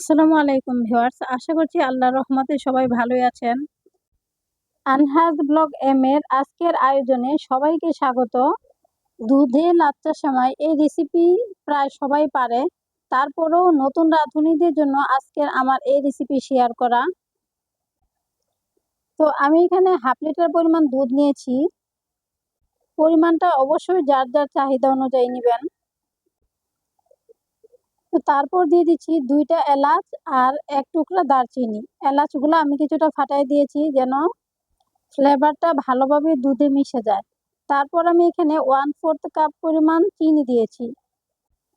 আসসালামু আলাইকুম ভিউয়ার্স, আশা করছি আল্লাহ রহমতে সবাই ভালোই আছেন। আনহাজ ব্লগ এম এর আজকের আয়োজনে সবাইকে স্বাগত। দুধে লাচ্চা সেমাই এই রেসিপি প্রায় সবাই পারে। তারপরেও নতুন রাঁধুনিদের জন্য আজকের আমার এই রেসিপি শেয়ার করা। তো আমি এখানে হাফ লিটার পরিমাণ দুধ নিয়েছি। পরিমাণটা অবশ্যই যার যার চাহিদা অনুযায়ী নেবেন। তো তারপর দিয়ে দিচ্ছি দুইটা এলাচ আর এক টুকরা দারচিনি। এলাচগুলো আমি কিছুটা ফাটাই দিয়েছি যেন ফ্লেভারটা ভালোভাবে দুধে মিশে যায়। তারপর আমি এখানে ওয়ান ফোর্থ কাপ পরিমাণ চিনি দিয়েছি।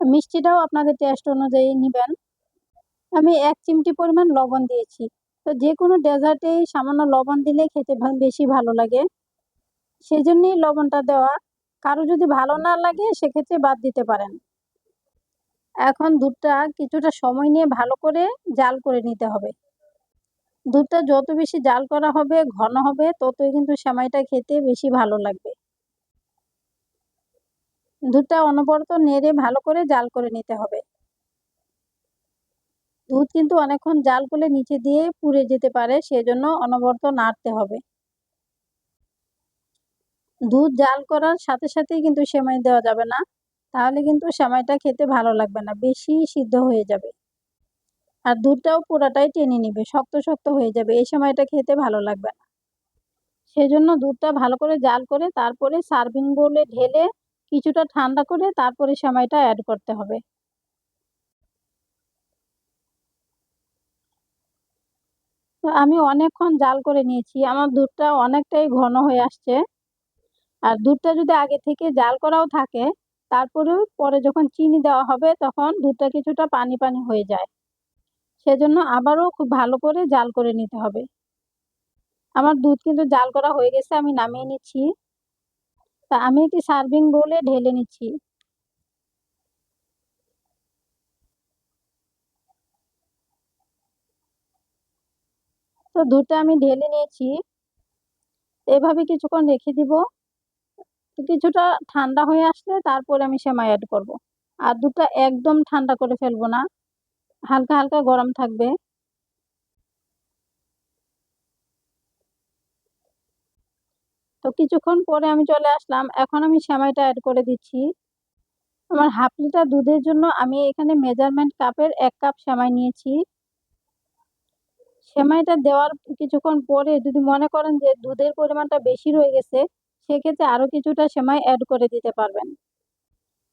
মিষ্টিটাও আপনাদের টেস্ট অনুযায়ী নেবেন। আমি এক চিমটি পরিমাণ লবণ দিয়েছি। তো যে কোনো ডেজার্টেই সামান্য লবণ দিলে খেতে বেশি ভালো লাগে। সেই জন্যই লবণটা দেওয়া। কারও যদি ভালো না লাগে সেক্ষেত্রে বাদ দিতে পারেন। এখন দুধটা কিছুটা সময় নিয়ে ভালো করে জাল করে নিতে হবে। দুধটা যত বেশি জাল করা হবে, ঘন হবে, ততই কিন্তু সেমাইটা খেতে বেশি ভালো লাগবে। দুধটা অনবরত নেড়ে ভালো করে জাল করে নিতে হবে। দুধ কিন্তু অনেকক্ষণ জাল করলে নিচে দিয়ে পুড়ে যেতে পারে, সেজন্য অনবরত নাড়তে হবে। দুধ জাল করার সাথে সাথেই কিন্তু সেমাই দেওয়া যাবে না। তাহলে কিন্তু সেমাইটা খেতে ভালো লাগবে না, বেশি সিদ্ধ হয়ে যাবে। আর দুধটাও পুরাটাই টেনে নিবে, শক্ত শক্ত হয়ে যাবে, এই সময়টা খেতে ভালো লাগবে না। সেজন্য দুধটা ভালো করে জাল করে তারপরে সার্ভিং বোলে ঢেলে কিছুটা ঠান্ডা করে তারপরে সেমাইটা অ্যাড করতে হবে। তো আমি অনেকক্ষণ জাল করে নিয়েছি, আমার দুধটা অনেকটাই ঘন হয়ে আসছে। আর দুধটা যদি আগে থেকে জাল করাও থাকে তারপরেও পরে যখন চিনি দেওয়া হবে তখন দুধটা কিছুটা পানি পানি হয়ে যায়। সেজন্য আবারও খুব ভালো করে জাল করে নিতে হবে। আমার দুধ কিন্তু জাল করা হয়ে গেছে, আমি নামিয়ে নিচ্ছি। তা আমি একটি সার্ভিং বলে ঢেলে নিচ্ছি। তো দুধটা আমি ঢেলে নিয়েছি। এভাবে কিছুক্ষণ রেখে দিব। কিছুটা ঠান্ডা হয়ে আসলে তারপরে আমি সেমাই অ্যাড করব। আর দুধটা একদম ঠান্ডা করে ফেলব না। হালকা হালকা গরম থাকবে। তো কিছুক্ষণ পরে আমি চলে আসলাম। এখন আমি সেমাইটা অ্যাড করে দিচ্ছি। আমার হাফ লিটার দুধের জন্য আমি এখানে মেজারমেন্ট কাপের এক কাপ সেমাই নিয়েছি। সেমাইটা দেওয়ার কিছুক্ষণ পরে যদি মনে করেন যে দুধের পরিমাণটা বেশি রয়ে গেছে সেক্ষেত্রে আরও কিছুটা সেমাই অ্যাড করে দিতে পারবেন।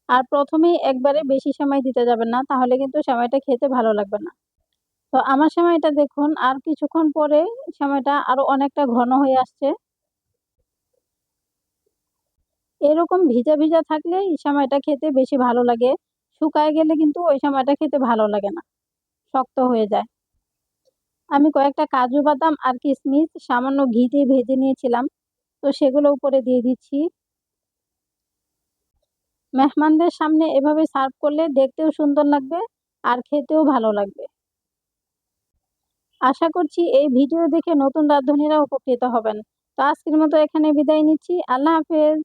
আর প্রথমেই একবারে বেশি সেমাই দিতে যাবেন না, তাহলে কিন্তু সেমাইটা খেতে ভালো লাগবে না। তো আমার সেমাইটা দেখুন, আর কিছুক্ষণ পরে সেমাইটা আরও অনেকটা ঘন হয়ে আসছে। এরকম ভিজা ভিজা থাকলে এই সময়টা খেতে বেশি ভালো লাগে। শুকায় গেলে কিন্তু ওই সময়টা খেতে ভালো লাগে না, শক্ত হয়ে যায়। আমি কয়েকটা কাজু বাদাম আর কিশমিশ সামান্য ঘি দিয়ে ভেজে নিয়েছিলাম। তো সেগুলো উপরে দিয়ে দিচ্ছি। মেহমানদের সামনে এভাবে সার্ভ করলে দেখতেও সুন্দর লাগবে আর খেতেও ভালো লাগবে। আশা করছি এই ভিডিও দেখে নতুন রাঁধুনিরা উপকৃত হবেন। তো আজকের মতো এখানে বিদায় নিচ্ছি। আল্লাহ হাফেজ।